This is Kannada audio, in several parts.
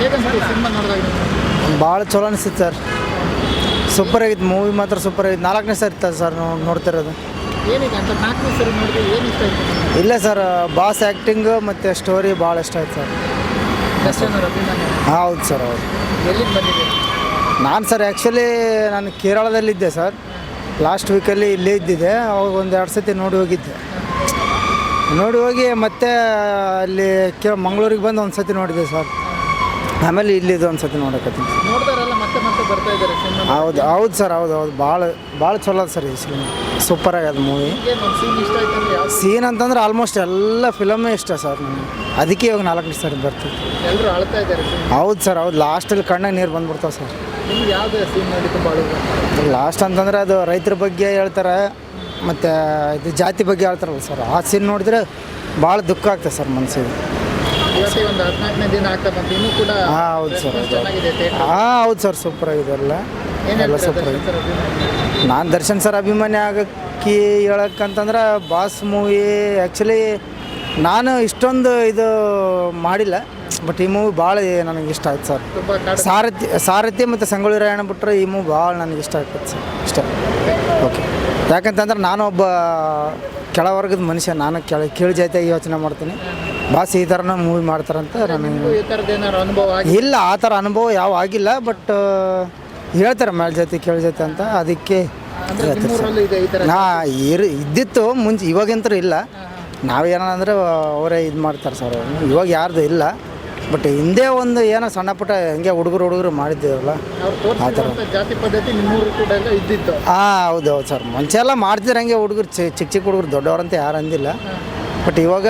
ಹೇಗನ್ಸುತ್ತೆ ಸಿನಿಮಾ ನೋಡಿದಾಗ ಭಾಳ ಚಲೋ ಅನಿಸ್ತಿತ್ತು ಸರ್. ಸೂಪರ್ ಆಗಿತ್ತು. ಮೂವಿ ಮಾತ್ರ ಸೂಪರ್ ಆಗಿತ್ತು. ನಾಲ್ಕನೇ ಸರ್ ಇತ್ತು ಸರ್ ನೋಡ್ತಿರೋದು. ಇಲ್ಲ ಸರ್ ಬಾಸ್ ಆ್ಯಕ್ಟಿಂಗು ಮತ್ತು ಸ್ಟೋರಿ ಭಾಳ ಇಷ್ಟ ಆಯ್ತು ಸರ್. ಹೌದು ಸರ್ ಹೌದು. ನಾನು ಸರ್ ಆ್ಯಕ್ಚುಲಿ ನಾನು ಕೇರಳದಲ್ಲಿದ್ದೆ ಸರ್. ಲಾಸ್ಟ್ ವೀಕಲ್ಲಿ ಇಲ್ಲೇ ಇದ್ದಿದ್ದೆ. ಅವಾಗ ಒಂದು ಎರಡು ಸತಿ ನೋಡಿ ಹೋಗಿದ್ದೆ. ನೋಡಿ ಹೋಗಿ ಮತ್ತೆ ಅಲ್ಲಿ ಕೇ ಮಂಗಳೂರಿಗೆ ಬಂದು ಒಂದು ಸತಿ ನೋಡಿದೆ ಸರ್. ಆಮೇಲೆ ಇಲ್ಲಿದ್ದು ಒಂದು ಸತಿ ನೋಡಕತ್ತೀನಿ. ನೋಡ್ದಾರಲ್ಲ ಮತ್ತೆ ಮತ್ತೆ ಬರ್ತಾ ಇದ್ದಾರೆ ಸಿನಿಮಾ ಹೌದು ಹೌದು ಸರ್ ಹೌದು ಹೌದು. ಭಾಳ ಭಾಳ ಚಲೋ ಅದ ಸರ್ ಈ ಸಿನಿಮಾ ಸೂಪರ್ ಆಗ್ಯದ ಮೂವಿ ಸೀನ್ ಇಷ್ಟ ಆಯ್ತು ಅಂದ್ರೆ ಯಾವ ಸೀನ್ ಅಂತಂದ್ರೆ ಆಲ್ಮೋಸ್ಟ್ ಎಲ್ಲ ಫಿಲಮೇ ಇಷ್ಟ ಸರ್ ನನಗೆ ಅದಕ್ಕೆ ಇವಾಗ ನಾಲ್ಕು ಸರ್ ಬರ್ತೀವಿ. ಎಲ್ಲರೂ ಅಳ್ತಾ ಇದ್ದಾರೆ ಸಿನಿಮಾ ಹೌದು ಸರ್ ಹೌದು. ಲಾಸ್ಟಲ್ಲಿ ಕಣ್ಣಾಗ ನೀರು ಬಂದ್ಬಿಡ್ತಾವೆ ಸರ್. ನಿಮ್ಗೆ ಯಾವ್ದು ಸೀನ್ ನೋಡಿ ತುಂಬ ಅಳುವ ಲಾಸ್ಟ್ ಅಂತಂದ್ರೆ ಅದು ರೈತರ ಬಗ್ಗೆ ಹೇಳ್ತಾರೆ ಮತ್ತು ಇದು ಜಾತಿ ಬಗ್ಗೆ ಹೇಳ್ತಾರಲ್ಲ ಸರ್. ಆ ಸೀನ್ ನೋಡಿದ್ರೆ ಭಾಳ ದುಃಖ ಆಗ್ತದೆ ಸರ್ ಮನಸ್ಸಿಗೆ ಒಂದು ಹದಿನಾಲ್ಕನೇ ದಿನ ಆಗ್ತಾ ಬಂತು. ಇನ್ನೂ ಕೂಡ ಹಾಂ ಹೌದು ಸರ್. ಹಾಂ ಹೌದು ಸರ್ ಸೂಪರ್ ಆಗಿದೆ ಎಲ್ಲ. ಎಲ್ಲ ಸೂಪರ್ ಆಗಿದೆ? ನಾನು ದರ್ಶನ್ ಸರ್ ಅಭಿಮಾನಿ ಆಗಕ್ಕೆ ಹೇಳಕ್ಕಂತಂದ್ರೆ ಬಾಸ್ ಮೂವಿ ಆ್ಯಕ್ಚುಲಿ ನಾನು ಇಷ್ಟೊಂದು ಇದು ಮಾಡಿಲ್ಲ. ಬಟ್ ಈ ಮೂವಿ ಭಾಳ ನನಗೆ ಇಷ್ಟ ಆಯ್ತು ಸರ್. ಸಾರಥಿ ಸಾರಥಿ ಮತ್ತು ಸಂಗೊಳ್ಳಿ ರಾಯಣ್ಣ ಬಿಟ್ಟರೆ ಈ ಮೂವಿ ಭಾಳ ನನಗೆ ಇಷ್ಟ ಆಗ್ತದೆ ಸರ್. ಇಷ್ಟ. ಓಕೆ ಯಾಕಂತಂದ್ರೆ ನಾನು ಒಬ್ಬ ಕೆಳವರ್ಗದ ಮನುಷ್ಯ ನಾನು ಕೆಳ ಕೀಳು ಜಾತಿಯಾಗಿ ಯೋಚನೆ ಮಾಡ್ತೀನಿ. ಬಾಸ್ ಈ ಥರನ ಮೂವಿ ಮಾಡ್ತಾರಂತ ನನಗೆ ನಿಮ್ಗೂ ಈ ಥರದ್ದು ಏನಾದ್ರು ಅನುಭವ ಆಗಿ ಇಲ್ಲ ಆ ಥರ ಅನುಭವ ಯಾವ ಆಗಿಲ್ಲ ಬಟ್ ಹೇಳ್ತಾರೆ ಮೇಲ್ ಜೊತೆ ಕೇಳ ಜೊತೆ ಅಂತ ಅದಕ್ಕೆ ಅಂದ್ರೆ ನಿಮ್ಮೂರಲ್ಲೂ ಇದೆ ಈ ಥರ ನಾ ಇರ್ ಇದ್ದಿತ್ತು ಮುಂಚೆ ಇವಾಗಂತೂ ಇಲ್ಲ. ನಾವೇನಂದ್ರೆ ಅವರೇ ಇದು ಮಾಡ್ತಾರೆ ಸರ್ ಇವಾಗ ಯಾರ್ದು ಇಲ್ಲ ಬಟ್ ಹಿಂದೆ ಒಂದು ಏನೋ ಸಣ್ಣ ಪುಟ್ಟ ಹಂಗೆ ಹುಡುಗರು ಹುಡುಗರು ಮಾಡಿದ್ದೇವಲ್ಲ ಅವ್ರು ತೋರಿಸಿರುವಂಥ ಜಾತಿ ಪದ್ಧತಿ ನಿಮ್ಮೂರು ಕೂಡ ಎಲ್ಲ ಇದ್ದಿತ್ತು. ಹಾಂ ಹೌದು ಹೌದು ಸರ್. ಮುಂಚೆ ಎಲ್ಲ ಮಾಡ್ತಿದ್ರು ಹಂಗೆ ಹುಡುಗರು ಚಿಕ್ಕ ಚಿಕ್ಕ ಹುಡುಗರು ದೊಡ್ಡವರಂತ ಯಾರು ಅಂದಿಲ್ಲ. ಬಟ್ ಇವಾಗ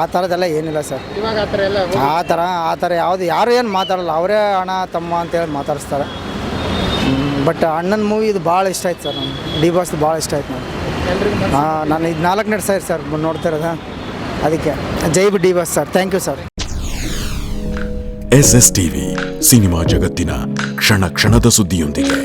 ಆ ಥರದ್ದೆಲ್ಲ ಏನಿಲ್ಲ ಸರ್. ಇವಾಗ ಆ ಥರ ಎಲ್ಲ ಆ ಥರ ಆ ಥರ ಯಾವುದು ಯಾರು ಏನು ಮಾತಾಡಲ್ಲ ಅವರೇ ಅಣ್ಣ ತಮ್ಮ ಅಂತೇಳಿ ಮಾತಾಡಿಸ್ತಾರೆ. ಬಟ್ ಅಣ್ಣನ ಮೂವಿ ಇದು ಭಾಳ ಇಷ್ಟ ಆಯ್ತು ಸರ್ ನಮ್ಗೆ. ಡಿ ಬಾಸ್ ಭಾಳ ಇಷ್ಟ ಆಯ್ತು ನನಗೆ ಹಾಂ ನಾನು ಇದು ನಾಲ್ಕನೇ ಸರಿ ಸರ್ ನೋಡ್ತಾ ಇರೋದು ಅದಕ್ಕೆ ಜೈ B D boss sir thank you sir. S S TV cinema ಜಗತ್ತಿನ ಕ್ಷಣ ಕ್ಷಣದ ಸುದ್ದಿಯೊಂದಿಗೆ.